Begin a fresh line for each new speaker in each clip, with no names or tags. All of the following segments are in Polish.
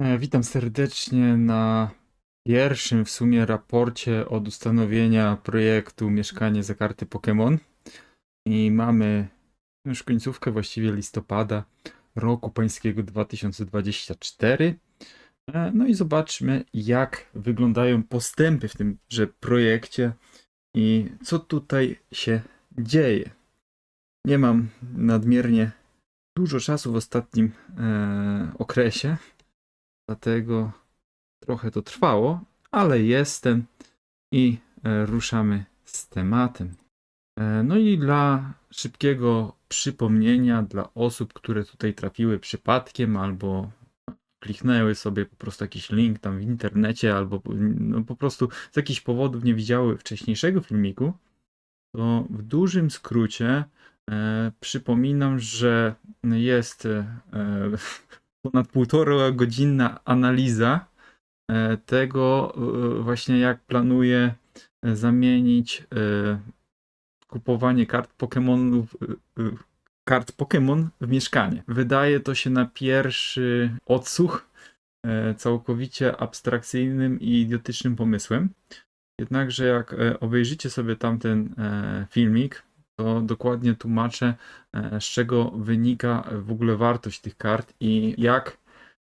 E, Witam serdecznie na pierwszym w sumie raporcie od ustanowienia projektu Mieszkanie za karty Pokémon. I mamy już końcówkę właściwie listopada roku pańskiego 2024. E, No i zobaczmy, jak wyglądają postępy w tymże projekcie i co tutaj się dzieje. Nie mam nadmiernie dużo czasu w ostatnim e, okresie, dlatego trochę to trwało, ale jestem i e, ruszamy z tematem. E, No i dla szybkiego przypomnienia dla osób, które tutaj trafiły przypadkiem albo kliknęły sobie po prostu jakiś link tam w internecie albo no, po prostu z jakichś powodów nie widziały wcześniejszego filmiku, to w dużym skrócie e, przypominam, że jest e, ponad półtora godzinna analiza e, tego e, właśnie jak planuję e, zamienić kupowanie kart Pokémonów kart Pokémon w mieszkanie. Wydaje to się na pierwszy odsłuch całkowicie abstrakcyjnym i idiotycznym pomysłem. Jednakże jak obejrzycie sobie tamten filmik, to dokładnie tłumaczę, e, z czego wynika w ogóle wartość tych kart i jak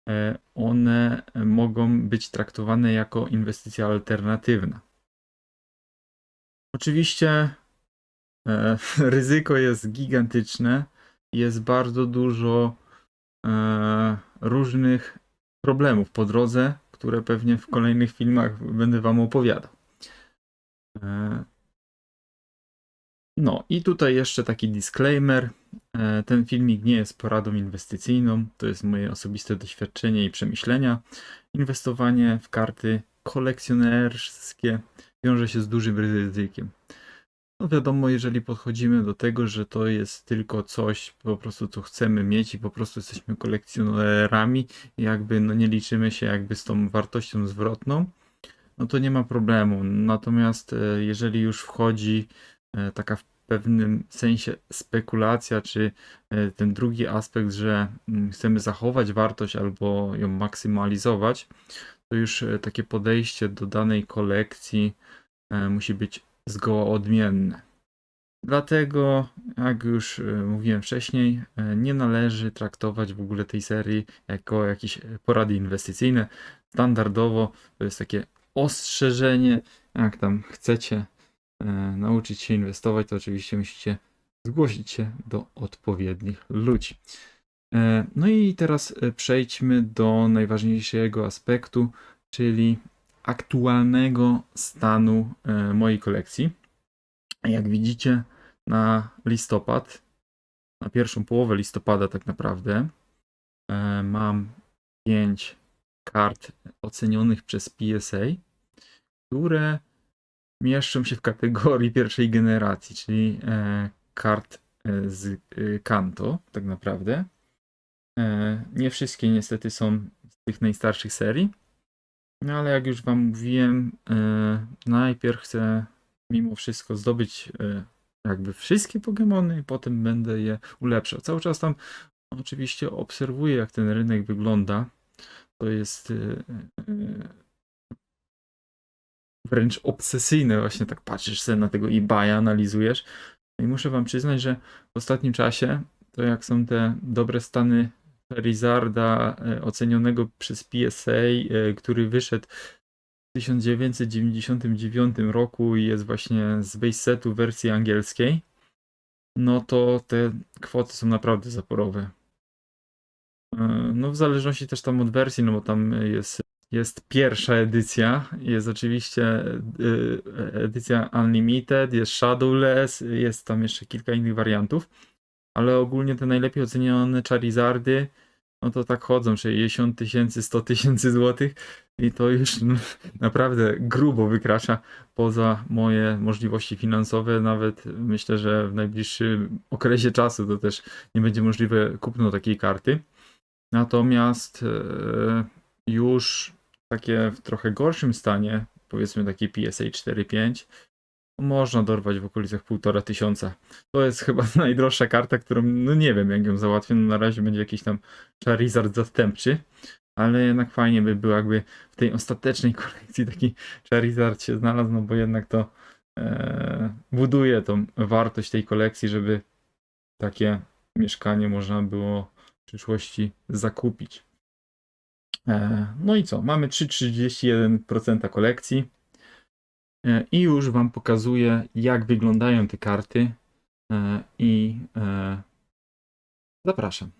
e, one mogą być traktowane jako inwestycja alternatywna. Oczywiście e, ryzyko jest gigantyczne, jest bardzo dużo różnych problemów po drodze, które pewnie w kolejnych filmach będę Wam opowiadał. No i tutaj jeszcze taki disclaimer. E, Ten filmik nie jest poradą inwestycyjną, to jest moje osobiste doświadczenie i przemyślenia. Inwestowanie w karty kolekcjonerskie wiąże się z dużym ryzykiem. No wiadomo, jeżeli podchodzimy do tego, że to jest tylko coś po prostu, co chcemy mieć i po prostu jesteśmy kolekcjonerami jakby no nie liczymy się jakby z tą wartością zwrotną, no to nie ma problemu. Natomiast e, jeżeli już wchodzi e, taka pewnym sensie spekulacja, czy e, ten drugi aspekt, że mm, chcemy zachować wartość albo ją maksymalizować, to już e, takie podejście do danej kolekcji e, musi być zgoła odmienne. Dlatego, jak już mówiłem wcześniej, nie należy traktować w ogóle tej serii jako jakieś porady inwestycyjne. Standardowo to jest takie ostrzeżenie, jak tam chcecie nauczyć się inwestować, to oczywiście musicie zgłosić się do odpowiednich ludzi. E, No i teraz e, przejdźmy do najważniejszego aspektu, czyli aktualnego stanu e, mojej kolekcji. Jak widzicie, na listopad, na pierwszą połowę listopada tak naprawdę, e, mam 5 kart ocenionych przez PSA, które mieszczą się w kategorii pierwszej generacji, czyli e, kart e, z e, Kanto, tak naprawdę. Nie wszystkie niestety są z tych najstarszych serii, no ale jak już Wam mówiłem, najpierw chcę mimo wszystko zdobyć jakby wszystkie Pokémony potem będę je ulepszał. Cały czas tam oczywiście obserwuję, jak ten rynek wygląda. To jest wręcz obsesyjne, właśnie tak patrzysz sobie na tego eBaya, analizujesz. No I muszę wam przyznać, że w ostatnim czasie, to jak są te dobre stany Charizarda e, ocenionego przez PSA, e, który wyszedł w 1999 roku i jest właśnie z base setu wersji angielskiej, no to te kwoty są naprawdę zaporowe. E, No w zależności też tam od wersji, no bo tam jest, jest pierwsza edycja, jest oczywiście y, edycja Unlimited, jest Shadowless, jest tam jeszcze kilka innych wariantów, ale ogólnie te najlepiej ocenione Charizardy, no to tak chodzą, 60 tysięcy, 100 tysięcy złotych i to już naprawdę grubo wykracza poza moje możliwości finansowe, nawet myślę, że w najbliższym okresie czasu to też nie będzie możliwe kupno takiej karty. Natomiast e, już takie w trochę gorszym stanie, powiedzmy taki PSA 4.5, można dorwać w okolicach półtora tysiąca. To jest chyba najdroższa karta, którą, no nie wiem jak ją załatwię, no na razie będzie jakiś tam Charizard zastępczy, ale jednak fajnie by było, jakby w tej ostatecznej kolekcji taki Charizard się znalazł, no bo jednak to e, buduje tą wartość tej kolekcji, żeby takie mieszkanie można było w przyszłości zakupić. E, no i co? Mamy 3,31% kolekcji. E, I już Wam pokazuję, jak wyglądają te karty. E, I zapraszam.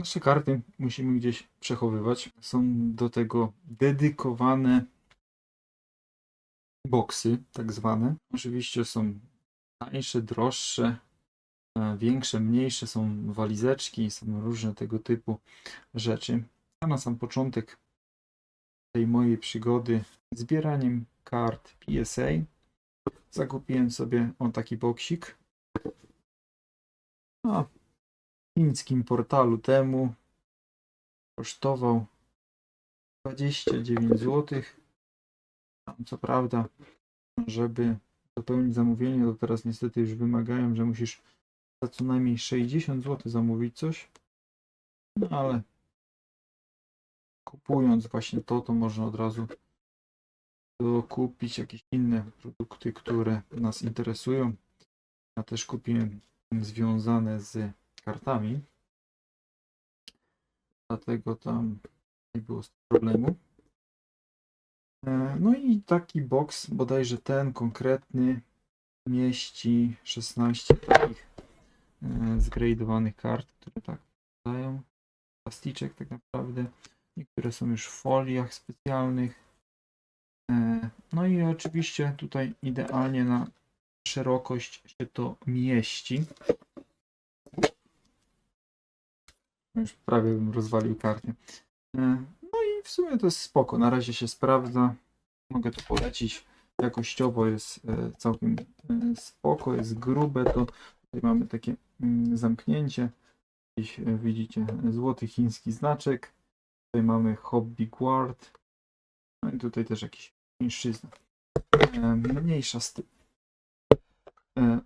Nasze karty musimy gdzieś przechowywać. Są do tego dedykowane boksy, tak zwane. Oczywiście są tańsze, droższe, większe, mniejsze, są walizeczki, są różne tego typu rzeczy. A na sam początek tej mojej przygody zbieraniem kart PSA zakupiłem sobie o taki boksik. A w chińskim portalu temu kosztował 29 zł. Co prawda, żeby dopełnić zamówienie, to teraz niestety już wymagają, że musisz za co najmniej 60 zł zamówić coś. No ale kupując właśnie to, to można od razu kupić jakieś inne produkty, które nas interesują. Ja też kupiłem związane z kartami. Dlatego tam nie było problemu. E, No i taki box, bodajże ten konkretny, mieści 16 takich e, zgradowanych kart, które tak dają plasticzek tak naprawdę. Niektóre są już w foliach specjalnych. E, No i oczywiście tutaj idealnie na szerokość się to mieści. Już prawie bym rozwalił kartę. E, No i w sumie to jest spoko. Na razie się sprawdza. Mogę to polecić. Jakościowo jest e, całkiem spoko, jest grube. To tutaj mamy takie mm, zamknięcie. Gdzieś e, widzicie złoty chiński znaczek. Tutaj mamy Hobby Guard. No i tutaj też jakiś chińszczyzna. Mniejsza z tym.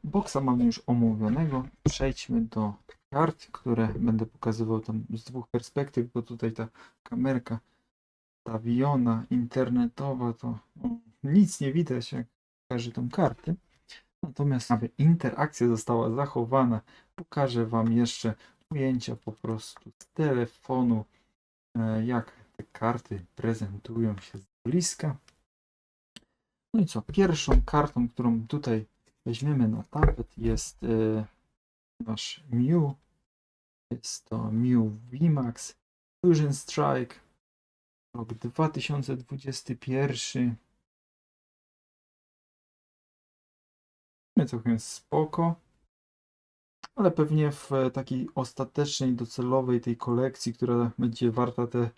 Boxa mamy już omówionego. Przejdźmy do kart, które będę pokazywał tam z dwóch perspektyw, bo tutaj ta kamerka stawiona, internetowa, to nic nie widać, jak pokażę tą kartę. Natomiast aby interakcja została zachowana, pokażę Wam jeszcze ujęcia po prostu z telefonu, jak te karty prezentują się z bliska. No i co? Pierwszą kartą, którą tutaj weźmiemy na tapet jest e, nasz Mew. Jest to Mew VMAX Fusion Strike. Rok 2021. Nie całkiem spoko. Ale pewnie w takiej ostatecznej, docelowej tej kolekcji, która będzie warta te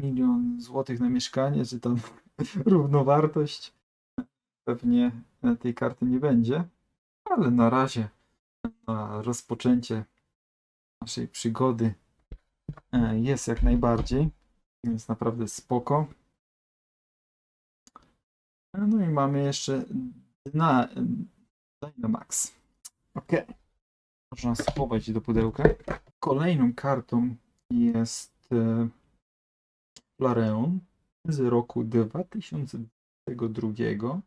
milion złotych na mieszkanie, czy tam równowartość, pewnie tej karty nie będzie. Ale na razie na rozpoczęcie naszej przygody e, jest jak najbardziej. Jest naprawdę spoko. E, No i mamy jeszcze Dyna, Dynamax. Ok. Można schować do pudełka. Kolejną kartą jest e, Flareon z roku 2022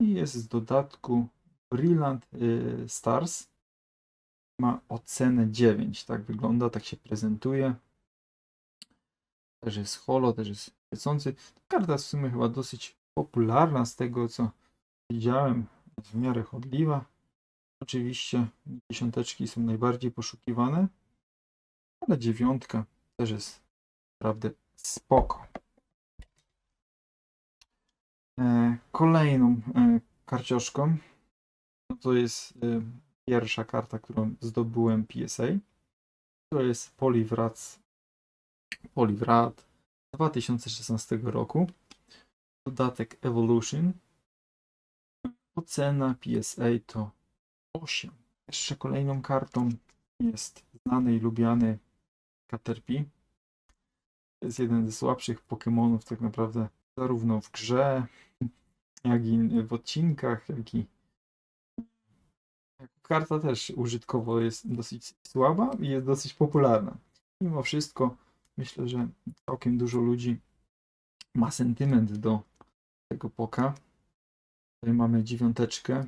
i jest z dodatku Brilliant y, Stars. Ma ocenę 9. Tak wygląda, tak się prezentuje. Też jest holo, też jest świecący. Karta w sumie chyba dosyć popularna z tego co widziałem. W miarę chodliwa. Oczywiście dziesiąteczki są najbardziej poszukiwane. Ale dziewiątka też jest naprawdę spoko. E, Kolejną e, karcioszką to jest y, pierwsza karta, którą zdobyłem PSA. To jest Poliwrac Poliwrat 2016 roku. Dodatek Evolution. Ocena PSA to 8. Jeszcze kolejną kartą jest znany i lubiany Caterpie. To jest jeden ze słabszych Pokémonów tak naprawdę zarówno w grze, jak i w odcinkach, jak i karta też użytkowo jest dosyć słaba i jest dosyć popularna. Mimo wszystko myślę, że całkiem dużo ludzi ma sentyment do tego poka. Tutaj mamy dziewiąteczkę.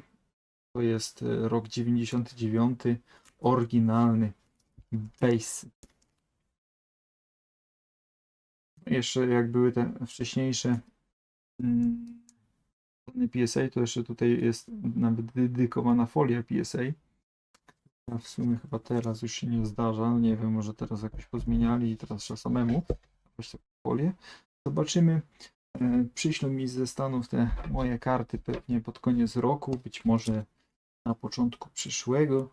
To jest e, rok 99, oryginalny base. Jeszcze jak były te wcześniejsze mm, PSA, to jeszcze tutaj jest nawet dedykowana folia PSA. A w sumie chyba teraz już się nie zdarza. Nie wiem, może teraz jakoś pozmieniali i teraz trzeba samemu jakoś taką folię. Zobaczymy. E, Przyślą mi ze Stanów te moje karty pewnie pod koniec roku, być może na początku przyszłego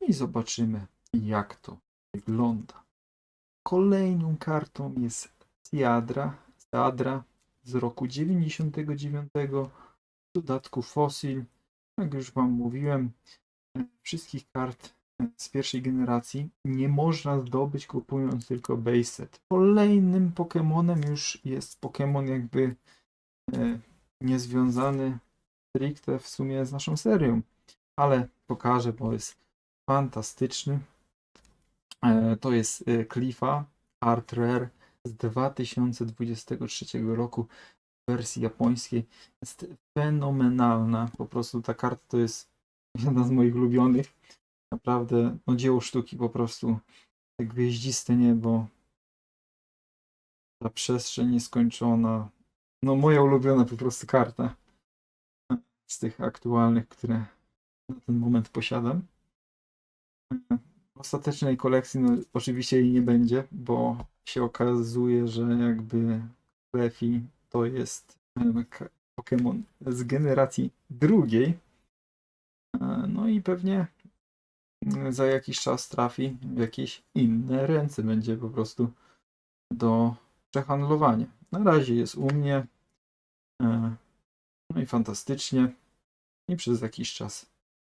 i zobaczymy jak to wygląda. Kolejną kartą jest Siadra, Siadra z roku 99, w dodatku Fossil. Jak już Wam mówiłem, wszystkich kart z pierwszej generacji nie można zdobyć kupując tylko base set. Kolejnym Pokemonem już jest Pokemon jakby e, niezwiązany stricte w sumie z naszą serią, ale pokażę, bo jest fantastyczny. E, To jest e, Cliffa Art Rare z 2023 roku w wersji japońskiej. Jest fenomenalna. Po prostu ta karta to jest jedna z moich ulubionych. Naprawdę no dzieło sztuki po prostu. Te gwieździste niebo. Ta przestrzeń nieskończona. No moja ulubiona po prostu karta. Z tych aktualnych, które na ten moment posiadam. W ostatecznej kolekcji no, oczywiście jej nie będzie, bo się okazuje, że jakby Lefi to jest k- Pokémon z generacji drugiej. E, No i pewnie mm, za jakiś czas trafi w jakieś inne ręce. Będzie po prostu do przehandlowania. Na razie jest u mnie. E, No i fantastycznie. I przez jakiś czas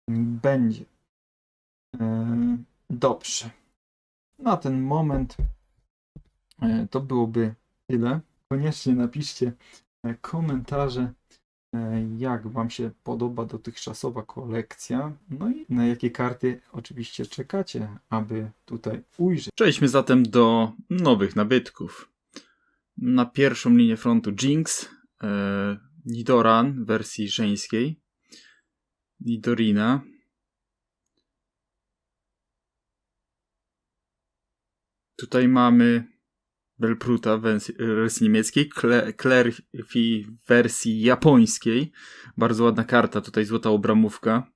będzie. E, Dobrze. Na ten moment e, to byłoby tyle. Koniecznie napiszcie e, komentarze, jak Wam się podoba dotychczasowa kolekcja. No i na jakie karty oczywiście czekacie, aby tutaj ujrzeć. Przejdźmy zatem do nowych nabytków. Na pierwszą linię frontu Jinx, Nidoran wersji żeńskiej, Nidorina, Tutaj mamy Belpruta w wersji, niemieckiej, Clerfi w wersji japońskiej. Bardzo ładna karta, tutaj złota obramówka.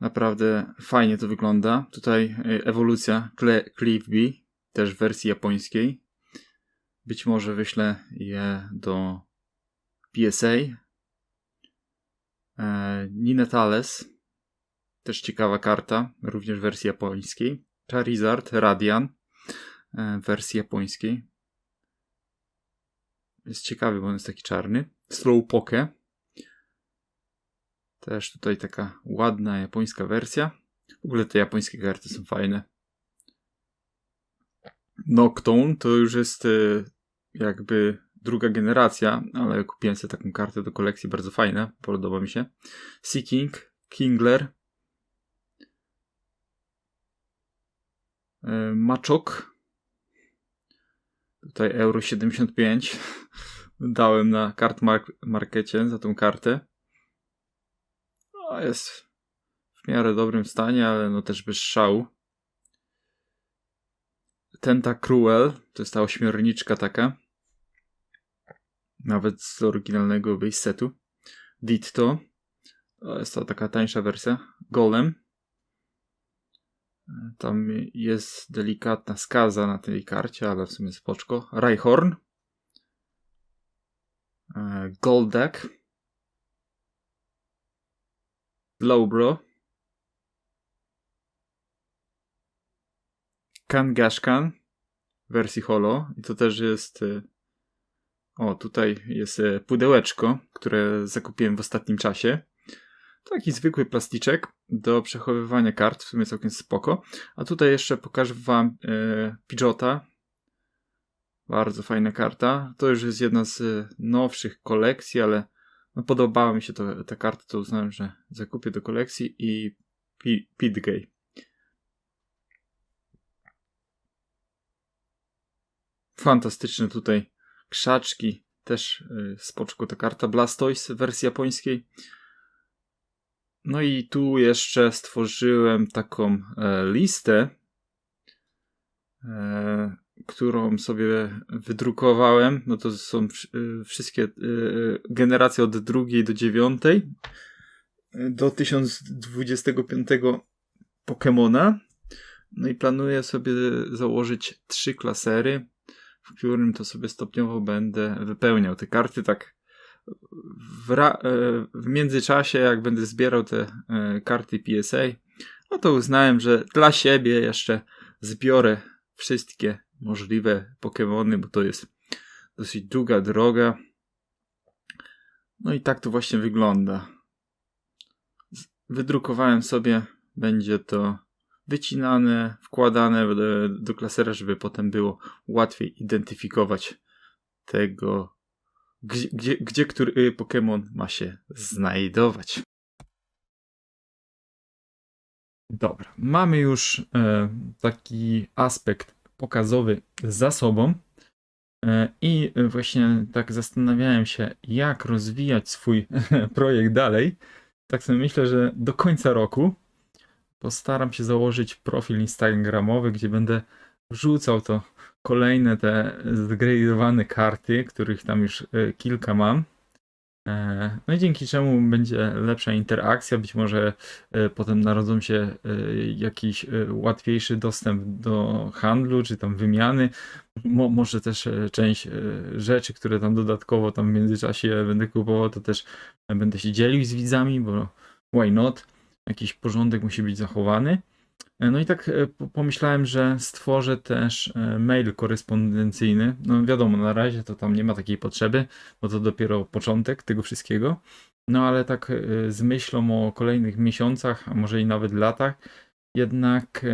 Naprawdę fajnie to wygląda. Tutaj e, ewolucja Cle- Cliffby, też w wersji japońskiej. Być może wyślę je do PSA. E, Ninetales, też ciekawa karta, również w wersji japońskiej. Charizard, Radian, e, w wersji japońskiej. Jest ciekawy, bo on jest taki czarny. Slowpoke. Też tutaj taka ładna japońska wersja. W ogóle te japońskie karty są fajne. Noctone to już jest e, jakby druga generacja, ale kupiłem sobie taką kartę do kolekcji, bardzo fajna, podoba mi się. Seeking, Kingler, e, Maczok, tutaj euro 75 dałem na kart mark- markecie za tą kartę. No, jest w miarę dobrym stanie, ale no też bez szału. Tenta Cruel, to jest ta ośmiorniczka taka. Nawet z oryginalnego base setu. Ditto, to jest ta taka tańsza wersja. Golem. Tam jest delikatna skaza na tej karcie, ale w sumie spoczko. Rhyhorn. E, Goldak. Lowbro. Kangashkan w wersji holo. I to też jest. O, tutaj jest e, pudełeczko, które zakupiłem w ostatnim czasie. Taki zwykły plasticzek do przechowywania kart, w sumie całkiem spoko. A tutaj jeszcze pokażę Wam e, Pidgeota. Bardzo fajna karta. To już jest jedna z e, nowszych kolekcji, ale no, podobała mi się to, ta karta, to uznałem, że zakupię do kolekcji i Pi- Pidgey. Fantastyczne tutaj krzaczki. Też y, spoczko ta karta Blastoise wersji japońskiej. No i tu jeszcze stworzyłem taką e, listę, e, którą sobie wydrukowałem. No to są y, wszystkie y, generacje od drugiej do dziewiątej do 1025 Pokemona. No i planuję sobie założyć trzy klasery, w którym to sobie stopniowo będę wypełniał te karty tak w, ra- e, w międzyczasie, jak będę zbierał te e, karty PSA, no to uznałem, że dla siebie jeszcze zbiorę wszystkie możliwe Pokémony, bo to jest dosyć długa droga. No i tak to właśnie wygląda. Wydrukowałem sobie, będzie to wycinane, wkładane do, do klasera, żeby potem było łatwiej identyfikować tego, gdzie, gdzie, gdzie który Pokémon ma się znajdować. Dobra, mamy już e, taki aspekt pokazowy za sobą. E, I właśnie tak zastanawiałem się, jak rozwijać swój projekt dalej. Tak sobie myślę, że do końca roku postaram się założyć profil Instagramowy, gdzie będę wrzucał to kolejne te zgradowane karty, których tam już e, kilka mam. E, No i dzięki czemu będzie lepsza interakcja, być może e, potem narodzą się jakiś łatwiejszy dostęp do handlu, czy tam wymiany. Mo, może też część rzeczy, które tam dodatkowo tam w międzyczasie będę kupował, to też będę się dzielił z widzami, bo why not? Jakiś porządek musi być zachowany. E, No i tak e, po- pomyślałem, że stworzę też e, mail korespondencyjny. No wiadomo, na razie to tam nie ma takiej potrzeby, bo to dopiero początek tego wszystkiego. No ale tak z myślą o kolejnych miesiącach, a może i nawet latach, jednak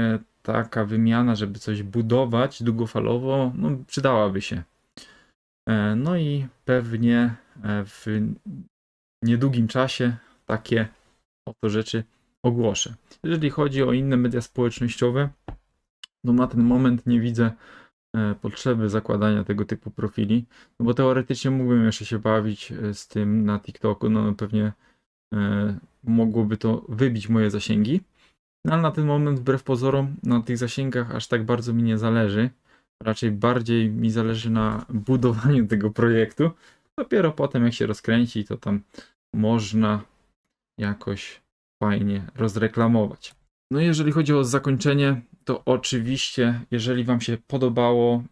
taka wymiana, żeby coś budować długofalowo, no przydałaby się. No i pewnie w niedługim czasie takie oto rzeczy ogłoszę. Jeżeli chodzi o inne media społecznościowe, no na ten moment nie widzę e, potrzeby zakładania tego typu profili, no bo teoretycznie mógłbym jeszcze się bawić e, z tym na TikToku, no pewnie e, mogłoby to wybić moje zasięgi, no ale na ten moment wbrew pozorom na tych zasięgach aż tak bardzo mi nie zależy, raczej bardziej mi zależy na budowaniu tego projektu, dopiero potem jak się rozkręci, to tam można jakoś fajnie rozreklamować. No jeżeli chodzi o zakończenie, to oczywiście, jeżeli Wam się podobało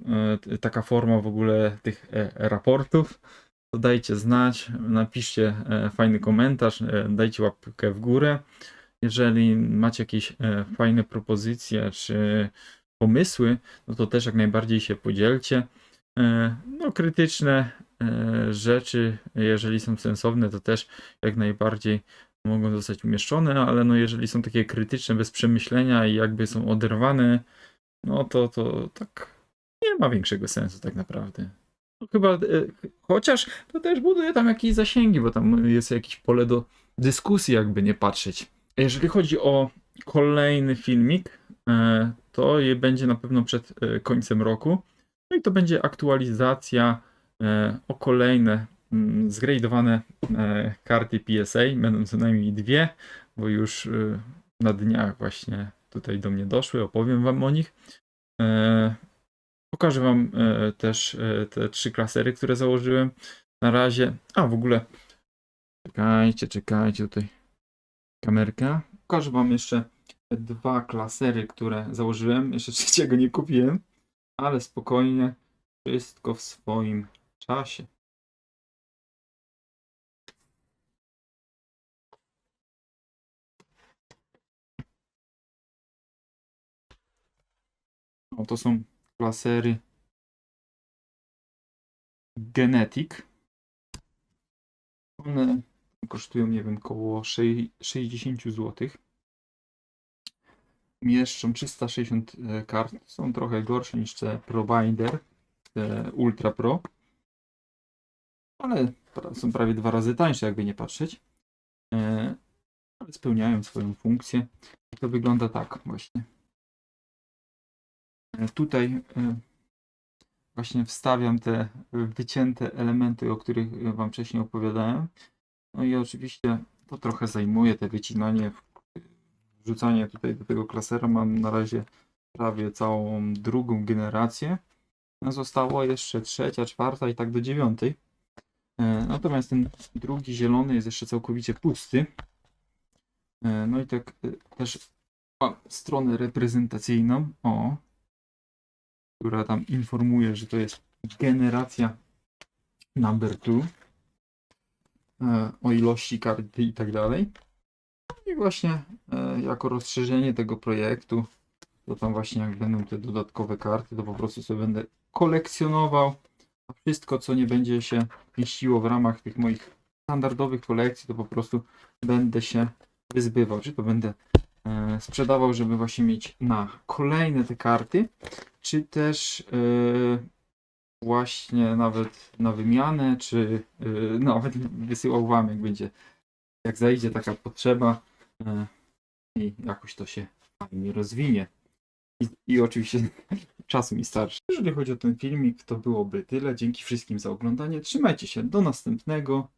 e, taka forma w ogóle tych e, raportów, to dajcie znać, napiszcie e, fajny komentarz, dajcie łapkę w górę. Jeżeli macie jakieś fajne propozycje czy pomysły, no to też jak najbardziej się podzielcie. No, krytyczne rzeczy, jeżeli są sensowne, to też jak najbardziej mogą zostać umieszczone, ale no jeżeli są takie krytyczne, bez przemyślenia i jakby są oderwane, no to, to tak nie ma większego sensu tak naprawdę. No chyba, e, chociaż to też buduje tam jakieś zasięgi, bo tam jest jakieś pole do dyskusji, jakby nie patrzeć. Jeżeli chodzi o kolejny filmik, e, to je będzie na pewno przed e, końcem roku. No i to będzie aktualizacja e, o kolejne zgradowane e, karty PSA, będą co najmniej dwie, bo już e, na dniach właśnie tutaj do mnie doszły, opowiem wam o nich. E, Pokażę wam też te trzy klasery, które założyłem. Na razie, a w ogóle czekajcie, czekajcie tutaj kamerka. Pokażę wam jeszcze dwa klasery, które założyłem. Jeszcze trzeciego nie kupiłem, ale spokojnie, wszystko w swoim czasie. O, to są klasery Genetic. One kosztują, nie wiem, około 60 zł. Mieszczą 360 e, kart. Są trochę gorsze niż te Pro Binder, te Ultra Pro. Ale są prawie dwa razy tańsze, jakby nie patrzeć. E, Ale spełniają swoją funkcję. To wygląda tak właśnie. E, Tutaj e, właśnie wstawiam te wycięte elementy, o których Wam wcześniej opowiadałem. No i oczywiście to trochę zajmuje te wycinanie, wrzucanie tutaj do tego klasera. Mam na razie prawie całą drugą generację. No, Zostało jeszcze trzecia, czwarta i tak do dziewiątej. E, Natomiast ten drugi zielony jest jeszcze całkowicie pusty. E, No i tak e, też mam stronę reprezentacyjną, o, która tam informuje, że to jest generacja number 2 o ilości karty i tak dalej. I właśnie e, jako rozszerzenie tego projektu, to tam właśnie jak będą te dodatkowe karty, to po prostu sobie będę kolekcjonował. A wszystko, co nie będzie się mieściło w ramach tych moich standardowych kolekcji, to po prostu będę się wyzbywał. Czy to będę e, sprzedawał, żeby właśnie mieć na kolejne te karty, czy też e, właśnie nawet na wymianę, czy e, nawet wysyłał wam, jak będzie, jak zajdzie taka potrzeba e, i jakoś to się fajnie rozwinie. I, I oczywiście czas mi starszy. Jeżeli chodzi o ten filmik, to byłoby tyle. Dzięki wszystkim za oglądanie. Trzymajcie się. Do następnego.